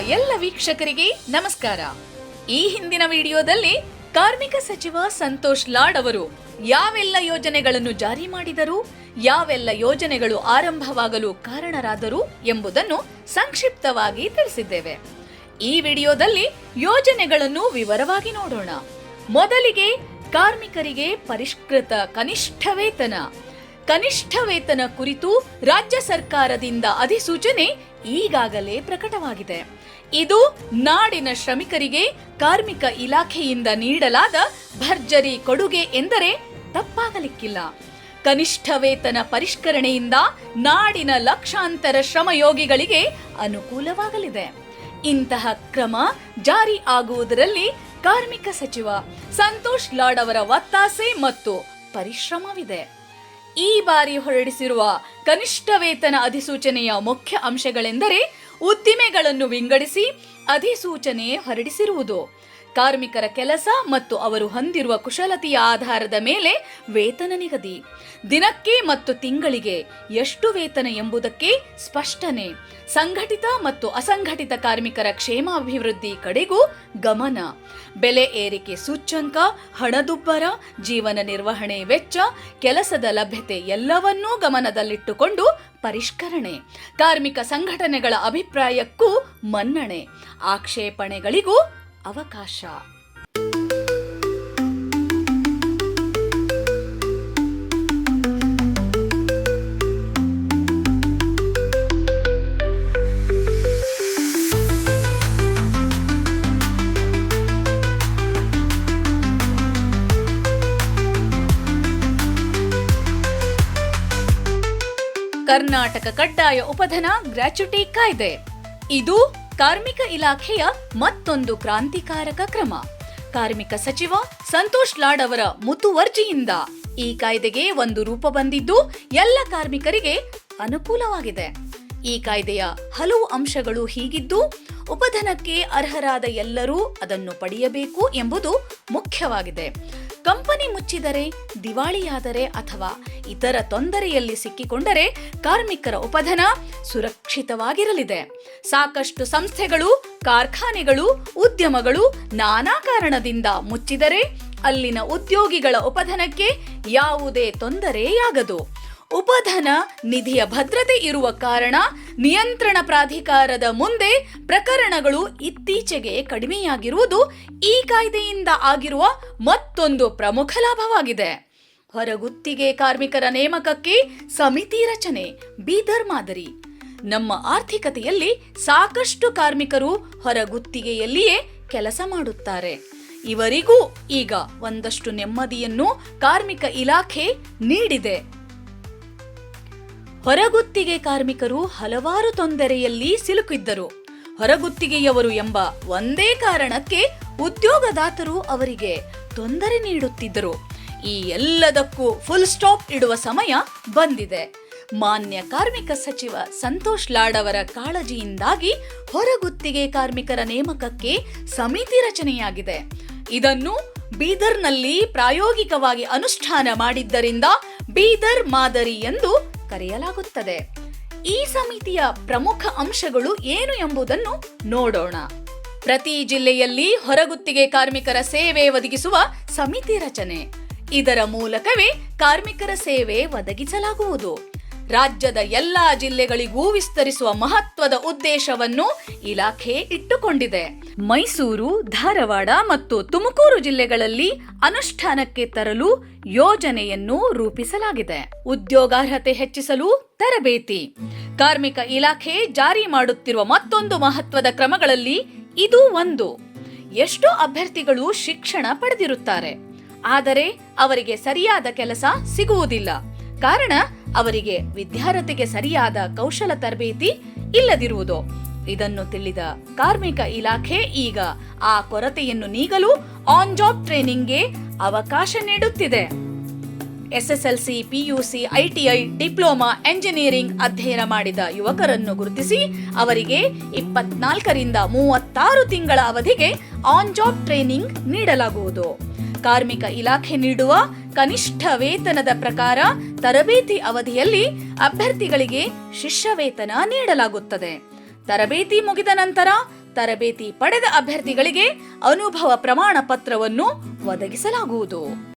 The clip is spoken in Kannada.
ಎಲ್ಲ ವೀಕ್ಷಕರಿಗೆ ನಮಸ್ಕಾರ. ಈ ಹಿಂದಿನ ವಿಡಿಯೋದಲ್ಲಿ ಕಾರ್ಮಿಕ ಸಚಿವ ಸಂತೋಷ್ ಲಾಡ್ ಅವರು ಯಾವೆಲ್ಲ ಯೋಜನೆಗಳನ್ನು ಜಾರಿ ಮಾಡಿದರು, ಯಾವೆಲ್ಲ ಯೋಜನೆಗಳು ಆರಂಭವಾಗಲು ಕಾರಣರಾದರು ಎಂಬುದನ್ನು ಸಂಕ್ಷಿಪ್ತವಾಗಿ ತಿಳಿಸಿದ್ದೇವೆ. ಈ ವಿಡಿಯೋದಲ್ಲಿ ಯೋಜನೆಗಳನ್ನು ವಿವರವಾಗಿ ನೋಡೋಣ. ಮೊದಲಿಗೆ ಕಾರ್ಮಿಕರಿಗೆ ಪರಿಷ್ಕೃತ ಕನಿಷ್ಠ ವೇತನ. ಕನಿಷ್ಠ ವೇತನ ಕುರಿತು ರಾಜ್ಯ ಸರ್ಕಾರದಿಂದ ಅಧಿಸೂಚನೆ ಈಗಾಗಲೇ ಪ್ರಕಟವಾಗಿದೆ. ಇದು ನಾಡಿನ ಶ್ರಮಿಕರಿಗೆ ಕಾರ್ಮಿಕ ಇಲಾಖೆಯಿಂದ ನೀಡಲಾದ ಭರ್ಜರಿ ಕೊಡುಗೆ ಎಂದರೆ ತಪ್ಪಾಗಲಿಕ್ಕಿಲ್ಲ. ಕನಿಷ್ಠ ವೇತನ ಪರಿಷ್ಕರಣೆಯಿಂದ ನಾಡಿನ ಲಕ್ಷಾಂತರ ಶ್ರಮಯೋಗಿಗಳಿಗೆ ಅನುಕೂಲವಾಗಲಿದೆ. ಇಂತಹ ಕ್ರಮ ಜಾರಿ ಆಗುವುದರಲ್ಲಿ ಕಾರ್ಮಿಕ ಸಚಿವ ಸಂತೋಷ್ ಲಾಡ್ ಅವರ ಒತ್ತಾಸೆ ಮತ್ತು ಪರಿಶ್ರಮವಿದೆ. ಈ ಬಾರಿ ಹೊರಡಿಸಿರುವ ಕನಿಷ್ಠ ವೇತನ ಅಧಿಸೂಚನೆಯ ಮುಖ್ಯ ಅಂಶಗಳೆಂದರೆ ಉದ್ದಿಮೆಗಳನ್ನು ವಿಂಗಡಿಸಿ ಅಧಿಸೂಚನೆ ಹೊರಡಿಸಿರುವುದು. ಕಾರ್ಮಿಕರ ಕೆಲಸ ಮತ್ತು ಅವರು ಹೊಂದಿರುವ ಕುಶಲತೆಯ ಆಧಾರದ ಮೇಲೆ ವೇತನ ನಿಗದಿ. ದಿನಕ್ಕೆ ಮತ್ತು ತಿಂಗಳಿಗೆ ಎಷ್ಟು ವೇತನ ಎಂಬುದಕ್ಕೆ ಸ್ಪಷ್ಟನೆ. ಸಂಘಟಿತ ಮತ್ತು ಅಸಂಘಟಿತ ಕಾರ್ಮಿಕರ ಕ್ಷೇಮಾಭಿವೃದ್ಧಿ ಕಡೆಗೂ ಗಮನ. ಬೆಲೆ ಏರಿಕೆ ಸೂಚ್ಯಂಕ, ಹಣದುಬ್ಬರ, ಜೀವನ ನಿರ್ವಹಣೆ ವೆಚ್ಚ, ಕೆಲಸದ ಲಭ್ಯತೆ ಎಲ್ಲವನ್ನೂ ಗಮನದಲ್ಲಿಟ್ಟುಕೊಂಡು ಪರಿಷ್ಕರಣೆ. ಕಾರ್ಮಿಕ ಸಂಘಟನೆಗಳ ಅಭಿಪ್ರಾಯಕ್ಕೂ ಮನ್ನಣೆ. ಆಕ್ಷೇಪಣೆಗಳಿಗೂ ಅವಕಾಶ. ಕರ್ನಾಟಕ ಕಡ್ಡಾಯ ಉಪಧನ ಗ್ರಾಚ್ಯುಟಿ ಕಾಯ್ದೆ. ಇದು ಕಾರ್ಮಿಕ ಇಲಾಖೆಯ ಮತ್ತೊಂದು ಕ್ರಾಂತಿಕಾರಕ ಕ್ರಮ. ಕಾರ್ಮಿಕ ಸಚಿವ ಸಂತೋಷ್ ಲಾಡ್ ಅವರ ಮುತುವರ್ಜಿಯಿಂದ ಈ ಕಾಯ್ದೆಗೆ ಒಂದು ರೂಪ ಬಂದಿದ್ದು ಎಲ್ಲ ಕಾರ್ಮಿಕರಿಗೆ ಅನುಕೂಲವಾಗಿದೆ. ಈ ಕಾಯ್ದೆಯ ಹಲವು ಅಂಶಗಳು ಹೀಗಿದ್ದು, ಉಪಧನಕ್ಕೆ ಅರ್ಹರಾದ ಎಲ್ಲರೂ ಅದನ್ನು ಪಡೆಯಬೇಕು ಎಂಬುದು ಮುಖ್ಯವಾಗಿದೆ. ಕಂಪನಿ ಮುಚ್ಚಿದರೆ, ದಿವಾಳಿಯಾದರೆ ಅಥವಾ ಇತರ ತೊಂದರೆಯಲ್ಲಿ ಸಿಕ್ಕಿಕೊಂಡರೆ ಕಾರ್ಮಿಕರ ಉಪಧನ ಸುರಕ್ಷಿತವಾಗಿರಲಿದೆ. ಸಾಕಷ್ಟು ಸಂಸ್ಥೆಗಳು, ಕಾರ್ಖಾನೆಗಳು, ಉದ್ಯಮಗಳು ನಾನಾ ಕಾರಣದಿಂದ ಮುಚ್ಚಿದರೆ, ಅಲ್ಲಿನ ಉದ್ಯೋಗಿಗಳ ಉಪಧನಕ್ಕೆ ಯಾವುದೇ ತೊಂದರೆಯಾಗದು. ಉಪಧನ ನಿಧಿಯ ಭದ್ರತೆ ಇರುವ ಕಾರಣ ನಿಯಂತ್ರಣ ಪ್ರಾಧಿಕಾರದ ಮುಂದೆ ಪ್ರಕರಣಗಳು ಇತ್ತೀಚೆಗೆ ಕಡಿಮೆಯಾಗಿರುವುದು ಈ ಕಾಯ್ದೆಯಿಂದ ಆಗಿರುವ ಮತ್ತೊಂದು ಪ್ರಮುಖ ಲಾಭವಾಗಿದೆ. ಹೊರಗುತ್ತಿಗೆ ಕಾರ್ಮಿಕರ ನೇಮಕಕ್ಕೆ ಸಮಿತಿ ರಚನೆ, ಬೀದರ್ ಮಾದರಿ. ನಮ್ಮ ಆರ್ಥಿಕತೆಯಲ್ಲಿ ಸಾಕಷ್ಟು ಕಾರ್ಮಿಕರು ಹೊರಗುತ್ತಿಗೆಯಲ್ಲಿಯೇ ಕೆಲಸ ಮಾಡುತ್ತಾರೆ. ಇವರಿಗೂ ಈಗ ಒಂದಷ್ಟು ನೆಮ್ಮದಿಯನ್ನು ಕಾರ್ಮಿಕ ಇಲಾಖೆ ನೀಡಿದೆ. ಹೊರಗುತ್ತಿಗೆ ಕಾರ್ಮಿಕರು ಹಲವಾರು ತೊಂದರೆಯಲ್ಲಿ ಸಿಲುಕಿದ್ದರು. ಹೊರಗುತ್ತಿಗೆಯವರು ಎಂಬ ಒಂದೇ ಕಾರಣಕ್ಕೆ ಉದ್ಯೋಗದಾತರು ಅವರಿಗೆ ತೊಂದರೆ ನೀಡುತ್ತಿದ್ದರು. ಈ ಎಲ್ಲದಕ್ಕೂ ಫುಲ್ ಸ್ಟಾಪ್ ಇಡುವ ಸಮಯ ಬಂದಿದೆ. ಮಾನ್ಯ ಕಾರ್ಮಿಕ ಸಚಿವ ಸಂತೋಷ್ ಲಾಡ್ ಅವರ ಕಾಳಜಿಯಿಂದಾಗಿ ಹೊರಗುತ್ತಿಗೆ ಕಾರ್ಮಿಕರ ನೇಮಕಕ್ಕೆ ಸಮಿತಿ ರಚನೆಯಾಗಿದೆ. ಇದನ್ನು ಬೀದರ್ನಲ್ಲಿ ಪ್ರಾಯೋಗಿಕವಾಗಿ ಅನುಷ್ಠಾನ ಮಾಡಿದ್ದರಿಂದ ಬೀದರ್ ಮಾದರಿ ಎಂದು ಕರೆಯಲಾಗುತ್ತದೆ. ಈ ಸಮಿತಿಯ ಪ್ರಮುಖ ಅಂಶಗಳು ಏನು ಎಂಬುದನ್ನು ನೋಡೋಣ. ಪ್ರತಿ ಜಿಲ್ಲೆಯಲ್ಲಿ ಹೊರಗುತ್ತಿಗೆ ಕಾರ್ಮಿಕರ ಸೇವೆ ಒದಗಿಸುವ ಸಮಿತಿ ರಚನೆ. ಇದರ ಮೂಲಕವೇ ಕಾರ್ಮಿಕರ ಸೇವೆ ಒದಗಿಸಲಾಗುವುದು. ರಾಜ್ಯದ ಎಲ್ಲಾ ಜಿಲ್ಲೆಗಳಿಗೂ ವಿಸ್ತರಿಸುವ ಮಹತ್ವದ ಉದ್ದೇಶವನ್ನು ಇಲಾಖೆ ಇಟ್ಟುಕೊಂಡಿದೆ. ಮೈಸೂರು, ಧಾರವಾಡ ಮತ್ತು ತುಮಕೂರು ಜಿಲ್ಲೆಗಳಲ್ಲಿ ಅನುಷ್ಠಾನಕ್ಕೆ ತರಲು ಯೋಜನೆಯನ್ನು ರೂಪಿಸಲಾಗಿದೆ. ಉದ್ಯೋಗಾರ್ಹತೆ ಹೆಚ್ಚಿಸಲು ತರಬೇತಿ. ಕಾರ್ಮಿಕ ಇಲಾಖೆ ಜಾರಿ ಮಾಡುತ್ತಿರುವ ಮತ್ತೊಂದು ಮಹತ್ವದ ಕ್ರಮಗಳಲ್ಲಿ ಇದು ಒಂದು. ಎಷ್ಟೋ ಅಭ್ಯರ್ಥಿಗಳು ಶಿಕ್ಷಣ ಪಡೆದಿರುತ್ತಾರೆ. ಆದರೆ ಅವರಿಗೆ ಸರಿಯಾದ ಕೆಲಸ ಸಿಗುವುದಿಲ್ಲ. ಕಾರಣ ಅವರಿಗೆ ವಿದ್ಯಾರ್ಥಿಗೆ ಸರಿಯಾದ ಕೌಶಲ ತರಬೇತಿ ಇಲ್ಲದಿರುವುದು. ಇದನ್ನು ತಿಳಿದ ಕಾರ್ಮಿಕ ಇಲಾಖೆ ಈಗ ಆ ಕೊರತೆಯನ್ನು ನೀಗಲು ಆನ್ ಜಾಬ್ ಟ್ರೈನಿಂಗ್ಗೆ ಅವಕಾಶ ನೀಡುತ್ತಿದೆ. SSLC PUC ITI diploma, engineering ಅಧ್ಯಯನ ಮಾಡಿದ ಯುವಕರನ್ನು ಗುರುತಿಸಿ ಅವರಿಗೆ ಇಪ್ಪತ್ನಾಲ್ಕರಿಂದ ಮೂವತ್ತಾರು ತಿಂಗಳ ಅವಧಿಗೆ ಆನ್ ಜಾಬ್ ಟ್ರೈನಿಂಗ್ ನೀಡಲಾಗುವುದು. ಕಾರ್ಮಿಕ ಇಲಾಖೆ ನೀಡುವ ಕನಿಷ್ಠ ವೇತನದ ಪ್ರಕಾರ ತರಬೇತಿ ಅವಧಿಯಲ್ಲಿ ಅಭ್ಯರ್ಥಿಗಳಿಗೆ ಶಿಷ್ಯ ವೇತನ ನೀಡಲಾಗುತ್ತದೆ. ತರಬೇತಿ ಮುಗಿದ ನಂತರ ತರಬೇತಿ ಪಡೆದ ಅಭ್ಯರ್ಥಿಗಳಿಗೆ ಅನುಭವ ಪ್ರಮಾಣ ಪತ್ರವನ್ನು ಒದಗಿಸಲಾಗುವುದು.